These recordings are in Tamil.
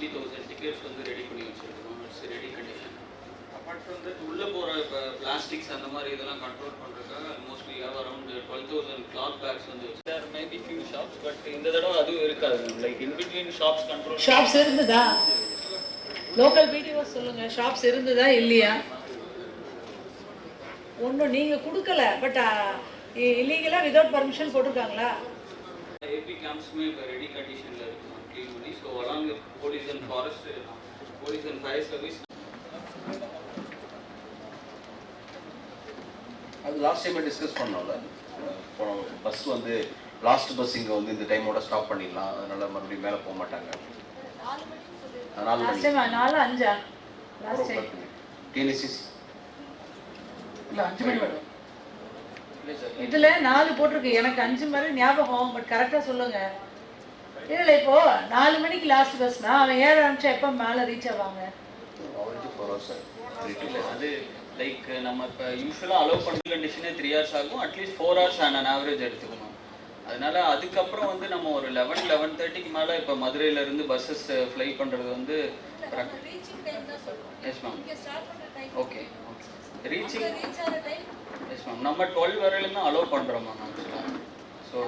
ஃபிஃப்டி தௌசண்ட் டிக்கெட்ஸ் வந்து ரெடி பண்ணி வச்சுருக்கோம் it's ready condition apart from that உள்ளே போகிற இப்போ பிளாஸ்டிக்ஸ் அந்த மாதிரி இதெல்லாம் கண்ட்ரோல் பண்ணுறதுக்காக mostly we have around twelve thousand cloth bags வந்து sir maybe few shops but இந்த தடவை அதுவும் இருக்காது. Like in between shops control shops இருந்ததா? லோக்கல் பிடிஓ சொல்லுங்க. ஷாப்ஸ் இருந்ததா? இல்லையா? ஒன்றும் நீங்கள் கொடுக்கல பட் இல்லீகலாக விதவுட் பர்மிஷன் போட்டிருக்காங்களா? ஏபி கேம்ப்ஸுமே இப்போ ரெடி கண்டிஷனில் இருக்கும். க்ளீன் பண்ணி so along with police and forest police and fire service அது லாஸ்ட் டைமே டிஸ்கஸ் பண்ணோம்ல. பஸ் வந்து லாஸ்ட் பஸ் இங்கே வந்து இந்த டைமோட ஸ்டாப் பண்ணிடலாம். அதனால மறுபடியும் மேலே போக மாட்டாங்க. நாலு மணி அஞ்சா? இல்லை அஞ்சு மணி மேடம் இதுல நாலு போட்டிருக்கு. எனக்கு அஞ்சு மாதிரி ஞாபகம் பட் கரெக்டாக சொல்லுங்க. இல்லை இப்போ நாலு மணிக்கு லாஸ்ட் பஸ்னா அவன் ஏழு அனுப்பிச்சா எப்போ மேலே ரீச் ஆவாங்க? அவரேஜ் ஃபோர் ஹவர்ஸ் சார் இல்லை அது லைக் நம்ம இப்போ யூஸ்வலாக அலோவ் பண்ண கண்டிஷனே த்ரீ ஹவர்ஸ் ஆகும். At least four hours on average எடுத்துக்கணும். அதனால அதுக்கப்புறம் வந்து நம்ம ஒரு லெவன் லெவன் தேர்ட்டிக்கு மேலே இப்போ மதுரையிலேருந்து பஸ்ஸஸ் ஃப்ளை பண்ணுறது வந்து yes ma'am okay reaching yes ma'am நம்ம டுவெல் வரையிலும் அலோவ் பண்ணுறோம் மேம் ஸோ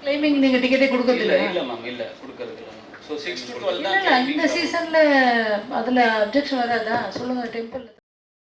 கிளைமிங் நீங்க டிக்கெட்டே கொடுக்கறது இல்லை இல்லை மேம் இல்லை கொடுக்கறது இல்லை ஸோ சிக்ஸ் டு டுவெல் தான் இந்த சீசன்ல அதுல அப்ஜெக்ஷன் வராதா? சொல்லுங்க டெம்பிள்